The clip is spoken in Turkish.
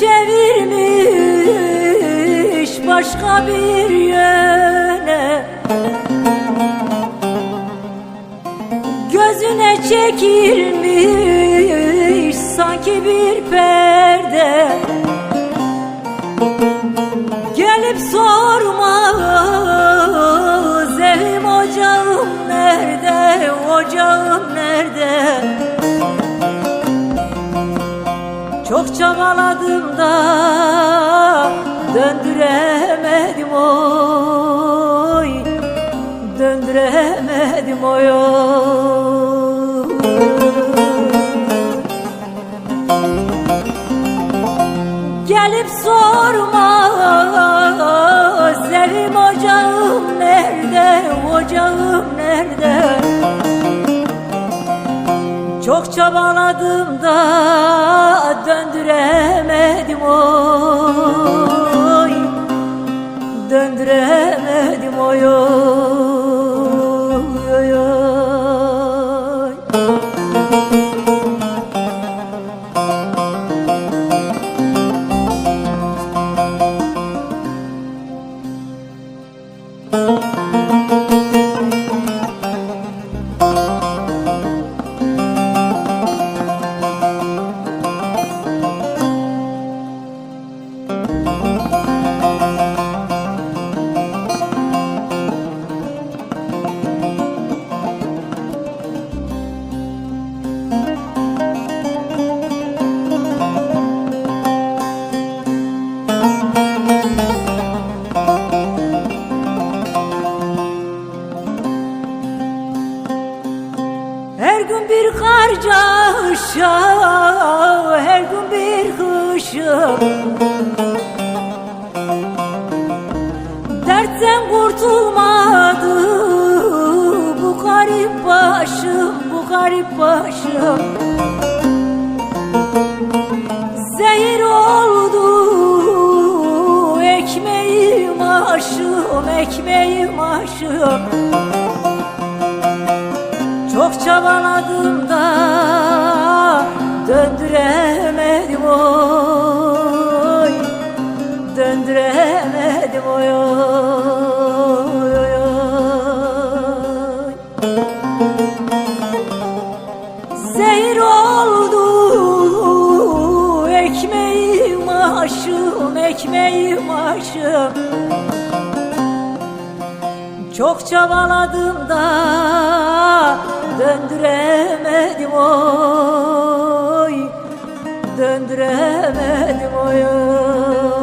çevirmiş başka bir yöne. Gözüne çekilmiş sanki bir perde. Gelip sormaz evim ocağım nerede, ocağım nerede Çok çabaladım da döndüremedim oy Döndüremedim oy. Gelip sorma Sevim ocağım nerede Ocağım nerede Çok çabaladım da Döndüremedim oy. Döndüremedim oy oy oy oy. Her bir kar yağışa, her gün bir kışım Dertten kurtulmadı bu garip başım, bu garip başım. Zehir oldu ekmeğim aşım, ekmeğim aşım çabaladım da döndüremedim oy. Döndüremedim oy Zehir oldu ekmeğim aşım ekmeğim aşım. Çok çabaladım da Döndüremedim oy Döndüremedim oy, oy.